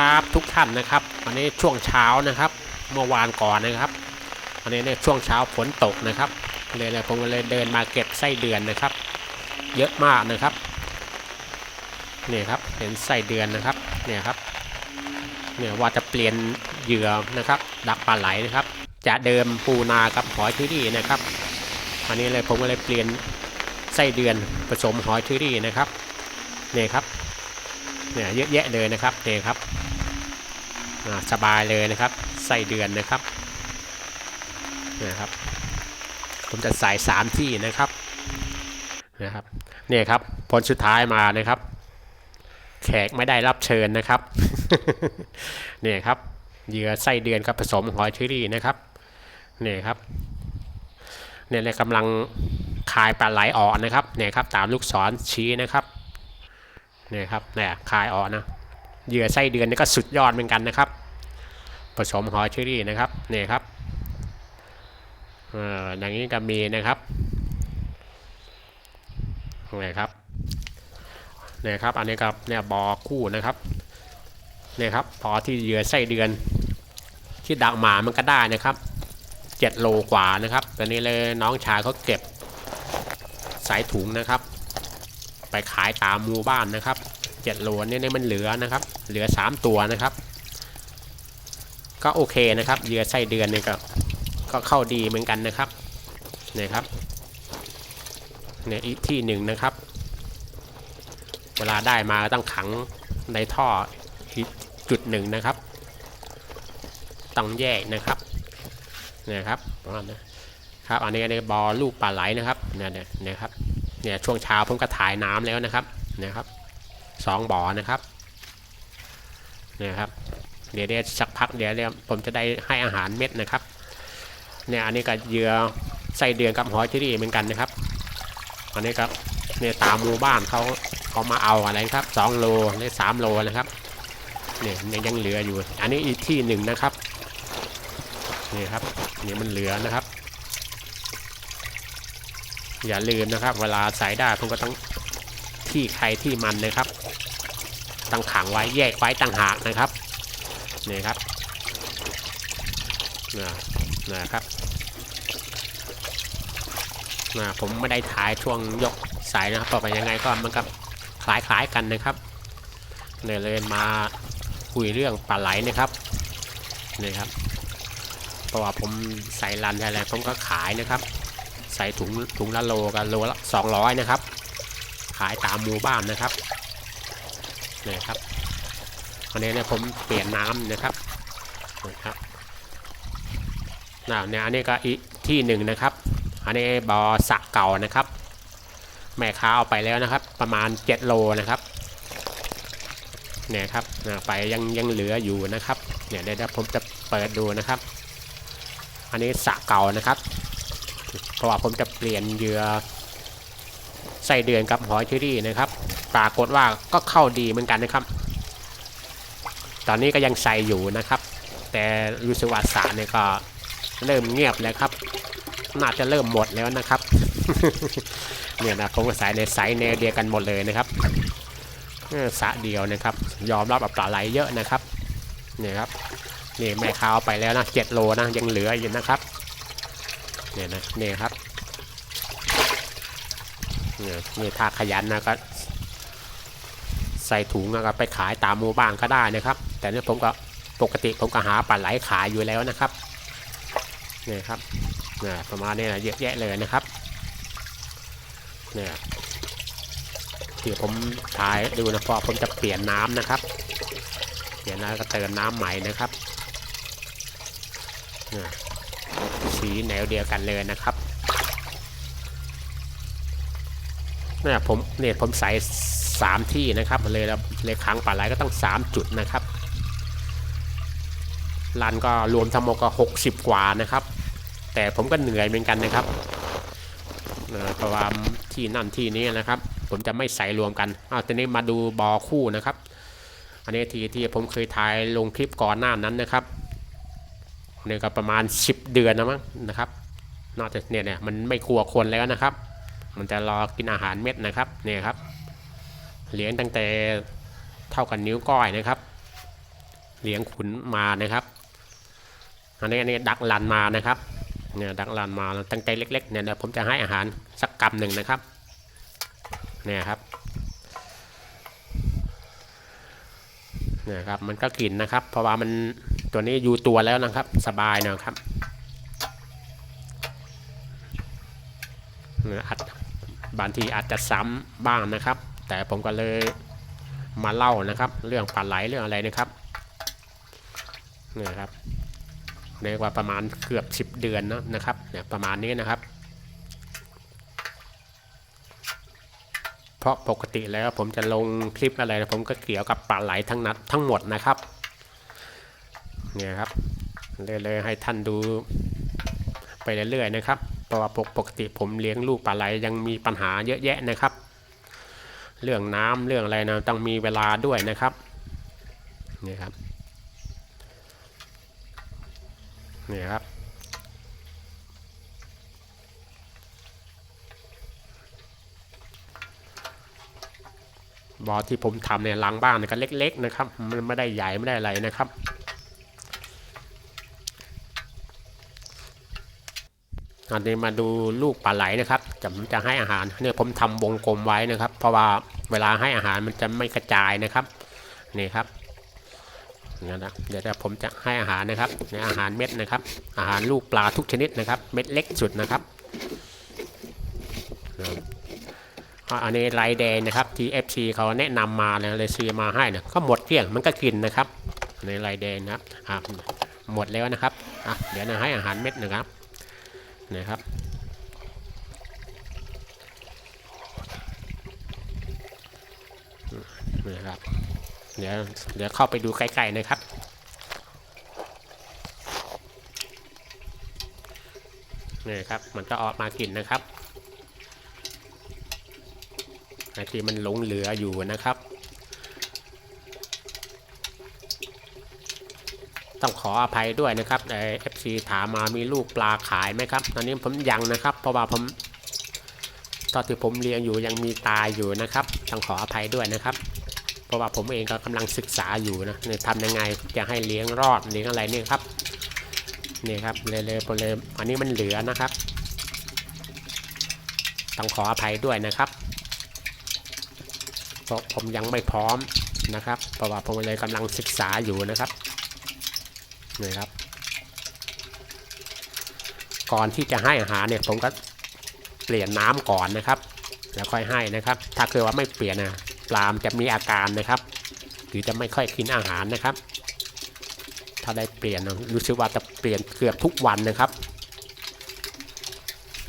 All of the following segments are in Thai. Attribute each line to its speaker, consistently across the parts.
Speaker 1: ครับทุกท่านนะครับวันนี้ช่วงเช้านะครับเมื่อวานก่อนนะครับวันนี้เนี่ยช่วงเช้าฝนตกนะครับเลยเลยผมก็เลยเดินมาเก็บไส้เดือนนะครับ เยอะมากนะครับนี่ครับเห็นไส้เดือนนะครับเนี่ยครับเนี่ยว่าจะเปลี่ยนเหยื่อนะครับ ดักปลาไหลนะครับ จะเดิมปูนากับหอยทุรี่นะครับอันนี้เลยผมก็เลยเปลี่ยนไส้เดือนผสมหอยทุรี่นะครับเนี่ยครับเนี่ยเยอะแยะเลยนะครับเนี่ยครับ สบายเลยนะครับไส้เดือนนะครับนี่ยครับผมจะใส่สามที่นะครับนะครับเนี่ยครับผลสุดท้ายมานะครับ แขกไม่ได้รับเชิญนะครับเนี่ยครับเหยื่อไส้เดือนครับผสมหอยเชอรี่นะครับเนี่ยครับเนี่ยเลยกำลังคายปลาไหลออกนะครับเนี่ยครับตามลูกศรชี้นะครับเนี่ยครับเนี่ยคายออกนะเหยื่อไส้เดือนนี่ก็สุดยอดเหมือนกันนะครับ ผสมหอยเชอรี่นะครับเนี่ยครับอย่างนี้ก็มีนะครับเนี่ยครับเนี่ยครับอันนี้ครับเนี่ยบอคู่นะครับเนี่ยครับพอที่เหยื่อไส้เดือน ที่ดักหมามันก็ได้นะครับเจ็ดโลกว่านะครับตอนนี้เลยน้องชายเขาเก็บสายถุงนะครับ ไปขายตามหมู่บ้านนะครับเจ็ดโลเนี่ยเนี่มันเหลือนะครับ เหลือ3ตัวนะครับ ก็โอเคนะครับเหยื่อไส้เดือนนี่ก็ก็เข้าดีเหมือนกันนะครับเนี่ยครับเนี่ยอีกที่หนึ่งนะครับ เวลาได้มาต้องขังในท่อจุดหนึ่งนะครับต้องแยกนะครับเนี่ยครับครับอันนี้อันนี้บอลูกปลาไหลนะครับเนี่ยเนี่ยเนี่ยครับเนี่ยช่วงเช้าผมก็ถ่ายน้ำแล้วนะครับเนี่ยครับสองบ่อนะครับเนี่ยครับ เดี๋ยวเดี๋ยวสักพักเดี๋ยวเดี๋ยวผมจะได้ให้อาหารเม็ดนะครับเนี่ยอันนี้ก็เหยื่อไส้เดือนกับหอยเชอรี่เหมือนกันนะครับ อันนี้ครับเนี่ยตามหมู่บ้านเขาเขามาเอาอะไรครับสองโลหรือสามโลนะครับเนี่ยยังยังเหลืออยู่ อันนี้อีกที่หนึ่งนะครับนี่ครับนี่มันเหลือนะครับ อย่าลืมนะครับ เวลาใส่ได้ผมก็ต้องที่ใครที่มันนะครับตั้งขังไว้แยกไว้ต่างหากนะครับ นี่ครับนะนะครับนะผมไม่ได้ถ่ายช่วงยกสายนะครับต่อไปยังไงก็มันก็คล้ายๆกันนะครับเนี่ยเลยมาคุยเรื่องปลาไหลนะครับนี่ครับเพราะว่าผมใส่รันอะไรผมก็ขายนะครับ ใส่ถุงถุงละโลกันโลละ200นะครับ ขายตามหมู่บ้านนะครับนี่ครับ วันนี้เนี่ยผมเปลี่ยนน้ำนะครับนะครับน่าเนี่ยอันนี้ก็อีกที่หนึ่งนะครับ อันนี้บอสระเก่านะครับ แม่ค้าเอาไปแล้วนะครับ ประมาณ 7 โลนะครับเนี่ยครับไปยังยังเหลืออยู่นะครับเนี่ยเดี๋ยวผมจะเปิดดูนะครับ อันนี้สระเก่านะครับ เพราะว่าผมจะเปลี่ยนเหยื่อไส้เดือนกับหอยเชอรี่นะครับ ปรากฏว่าก็เข้าดีเหมือนกันนะครับ ตอนนี้ก็ยังใส่อยู่นะครับ แต่รู้สึกว่าสระเนี่ยก็เริ่มเงียบแล้วครับน่าจะเริ่มหมดแล้วนะครับเนี่ยนะผมก็ใส่ในไซส์แนวเดียวกันหมดเลยนะครับสะเดียวนะครับ ยอมรับแบบปลาไหลเยอะนะครับเนี่ยครับนี่แม่ค้าเอาไปแล้วนะเจ็ดโลนะยังเหลืออยู่นะครับเนี่ยนะเนี่ยครับเนี่ยนี่ถ้าขยันนะก็ใส่ถุงก็ไปขายตามหมู่บ้านก็ได้นะครับ แต่เนี่ยผมก็ปกติผมก็หาปลาไหลขายอยู่แล้วนะครับเนี่ยครับเนี่ยประมาณนี้นะเยอะแยะเลยนะครับเนี่ยที่ผมถ่ายดูนะเพราะผมจะเปลี่ยนน้ำนะครับ เปลี่ยนน้ำก็เติมน้ำใหม่นะครับเนี่ยสีแนวเดียวกันเลยนะครับเนี่ยผมเนี่ยผมใส่สามที่นะครับเลยเลยครั้งปลาไหลก็ต้องสามจุดนะครับ ลันก็รวมทั้งหมดก็หกสิบกว่านะครับ แต่ผมก็เหนื่อยเหมือนกันนะครับเพราะว่าที่นั่นที่นี้นะครับ ผมจะไม่ใส่รวมกันอ้าวทีนี้มาดูบอคู่นะครับ อันนี้ทีที่ผมเคยถ่ายลงคลิปก่อนหน้านั้นนะครับเนี่ยก็ประมาณ 10 เดือนนะมั้งนะครับนอกจากเนี่ยเนี่ยมันไม่กลัวคนแล้วนะครับ มันจะรอกินอาหารเม็ดนะครับเนี่ยครับเลี้ยงตั้งแต่เท่ากับนิ้วก้อยนะครับ เลี้ยงขุนมานะครับ อันนี้อันนี้ดักลันมานะครับเนี่ยดักลันมาตั้งใจเล็กๆเนี่ยเดี๋ยวผมจะให้อาหารสักกำหนึ่งนะครับเนี่ยครับเนี่ยครับมันก็กินนะครับ เพราะว่ามันตัวนี้อยู่ตัวแล้วนะครับ สบายนะครับอาจบางทีอาจจะซ้ำบ้างนะครับ แต่ผมก็เลยมาเล่านะครับ เรื่องปลาไหลเรื่องอะไรนะครับเนี่ยครับ เรียกว่าประมาณเกือบ 10 เดือนนะนะครับเนี่ยประมาณนี้นะครับ เพราะปกติแล้วผมจะลงคลิปอะไรผมก็เกี่ยวกับปลาไหลทั้งนัดทั้งหมดนะครับเนี่ยครับเลยเลยให้ท่านดูไปเรื่อยๆนะครับเพราะว่าปกติผมเลี้ยงลูกปลาไหลยังมีปัญหาเยอะแยะนะครับ เรื่องน้ำเรื่องอะไรนะต้องมีเวลาด้วยนะครับนี่ครับ นี่ครับบ่อที่ผมทำเนี่ยหลังบ้านเนี่ยก็เล็ก ๆ นะครับ มันไม่ได้ใหญ่ไม่ได้อะไรนะครับอันนี้มาดูลูกปลาไหลนะครับจะจะให้อาหารเนี่ยผมทำวงกลมไว้นะครับ เพราะว่าเวลาให้อาหารมันจะไม่กระจายนะครับนี่ครับ นะเดี๋ยวผมจะให้อาหารนะครับเนี่ยอาหารเม็ดนะครับ อาหารลูกปลาทุกชนิดนะครับ เม็ดเล็กสุดนะครับอันนี้ลายแดงนะครับที่ FC เขาแนะนำมาเลยซื้อมาให้เนี่ยก็หมดเกลี้ยงมันก็กินนะครับในลายแดงนะครับหมดแล้วนะครับเดี๋ยวนะให้อาหารเม็ดนะครับนะครับนี่ครับ เดี๋ยวเดี๋ยวเข้าไปดูใกล้ๆนะครับ นี่ครับ มันก็ออกมากินนะครับไอที่มันหลงเหลืออยู่นะครับ ต้องขออภัยด้วยนะครับไอเอฟซีถามมามีลูกปลาขายไหมครับ ตอนนี้ผมยังนะครับ เพราะว่าผมตอนที่ผมเรียนอยู่ยังมีตายอยู่นะครับ ต้องขออภัยด้วยนะครับ เพราะว่าผมเองก็กำลังศึกษาอยู่นะเนี่ยทำยังไงจะให้เลี้ยงรอดเลี้ยงอะไรเนี่ยครับนี่ครับเลยเลยเลยอันนี้มันเหลือนะครับ ต้องขออภัยด้วยนะครับเพราะผมยังไม่พร้อมนะครับ เพราะว่าผมเลยกำลังศึกษาอยู่นะครับนี่ครับ ก่อนที่จะให้อาหารเนี่ยผมก็เปลี่ยนน้ำก่อนนะครับ แล้วค่อยให้นะครับ ถ้าเกิดว่าไม่เปลี่ยนนะ ปลามจะมีอาการนะครับหรือจะไม่ค่อยกินอาหารนะครับ ถ้าได้เปลี่ยนรู้สึกว่าจะเปลี่ยนเกือบทุกวันนะครับ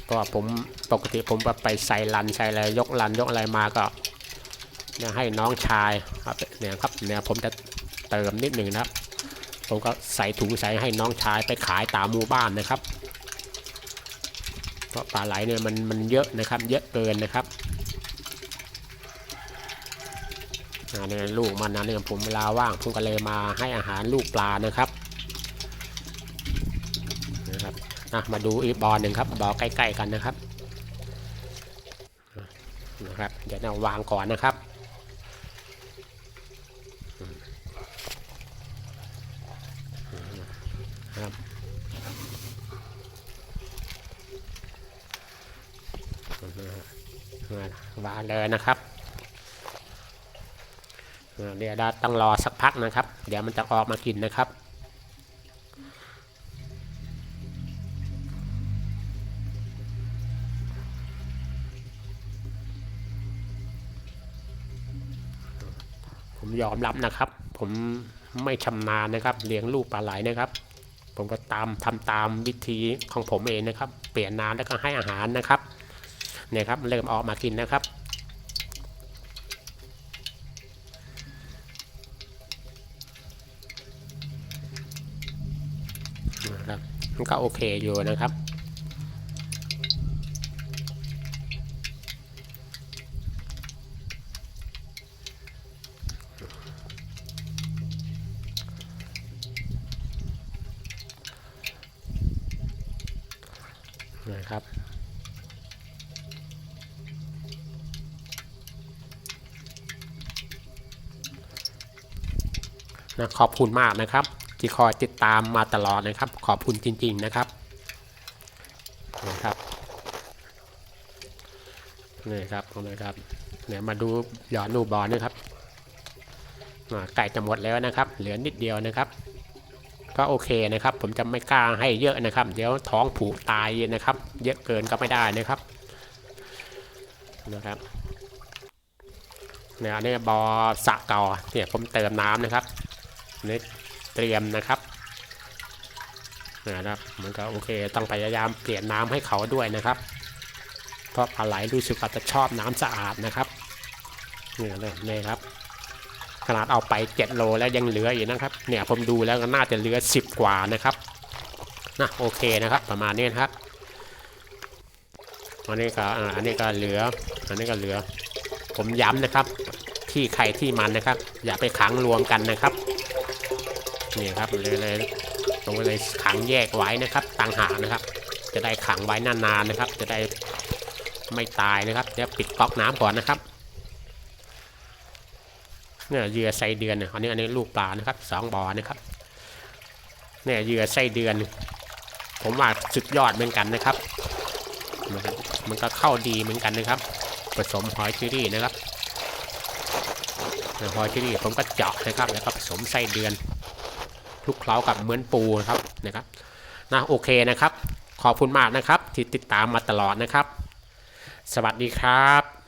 Speaker 1: เพราะว่าผมปกติผมไปใส่ลันใส่อะไรยกลันยกอะไรมาก็เนี่ยให้น้องชายครับเนี่ยครับเนี่ยผมจะเติมนิดหนึ่งนะครับ ผมก็ใส่ถุงใส่ให้น้องชายไปขายตามหมู่บ้านนะครับ เพราะปลาไหลเนี่ยมันมันเยอะนะครับ เยอะเกินนะครับอั นนี้ลูกมันนะเนี่ยผมเวลาว่างผมก็เลยมาให้อาหารลูกปลานะครับนะครับนะมาดูอีกบอลหนึ่งครับบอลใกล้ๆกันนะครับนะครับเดี๋ยวเราวางก่อนนะครับครับวางเลยนะครับ เดี๋ยวเราต้องรอสักพักนะครับ เดี๋ยวมันจะออกมากินนะครับ ผมยอมรับนะครับ ผมไม่ชำนาญนะครับ เลี้ยงลูกปลาไหลนะครับ ผมก็ตามทำตามวิธีของผมเองนะครับ เปลี่ยนน้ำแล้วก็ให้อาหารนะครับเนี่ยครับเริ่มออกมากินนะครับ นะครับ มันก็โอเคอยู่นะครับนะครับนะขอบคุณมากนะครับ ที่คอยติดตามมาตลอดนะครับ ขอบคุณจริง ๆนะครับนะครับนี่ครับนะครับเนี่ยมาดูหยอดลูบอลนะครับอ่าใกล้จะหมดแล้วนะครับ เหลือนิดเดียวนะครับ ก็โอเคนะครับ ผมจะไม่กล้าให้เยอะนะครับ เดี๋ยวท้องผูกตายนะครับ เยอะเกินก็ไม่ได้นะครับนะครับเนี่ยอันนี้บอสระเก่าเนี่ยผมเติมน้ำนะครับนี่ เตรียมนะครับนะครับมันก็โอเคต้องพยายามเปลี่ยนน้ำให้เขาด้วยนะครับ เพราะปลาไหลรู้สึกว่าจะชอบน้ำสะอาดนะครับเนี่ยเลยนี่ครับ ขนาดเอาไป 7 โลแล้วยังเหลืออีกนะครับ เนี่ยผมดูแล้วก็น่าจะเหลือ 10 กว่านะครับนะโอเคนะครับประมาณนี้นครับอันนี้ก็อันนี้ก็เหลืออันนี้ก็เหลือ ผมย้ำนะครับ ที่ใครที่มันนะครับ อย่าไปขังรวมกันนะครับ นี่ครับเลยเลยตรงเลยขังแยกไว้นะครับต่างหากนะครับ จะได้ขังไว้นานๆนะครับ จะได้ไม่ตายนะครับเดี๋ยวปิดก๊อกน้ำก่อนนะครับเนี่ยเหยื่อไส้เดือนเนี่ยอันนี้อันนี้ลูกปลานะครับสองบ่อนะครับเนี่ยเหยื่อไส้เดือน ผมว่าสุดยอดเหมือนกันนะครับ มันก็มันก็เข้าดีเหมือนกันนะครับ ผสมหอยเชอรี่นะครับหอยเชอรี่ผมก็เจาะนะครับแล้วก็ผสมไส้เดือน คลุกเคล้ากับเหมือนปูนะครับนะครับนะโอเคนะครับ ขอบคุณมากนะครับ ที่ติดตามมาตลอดนะครับ สวัสดีครับ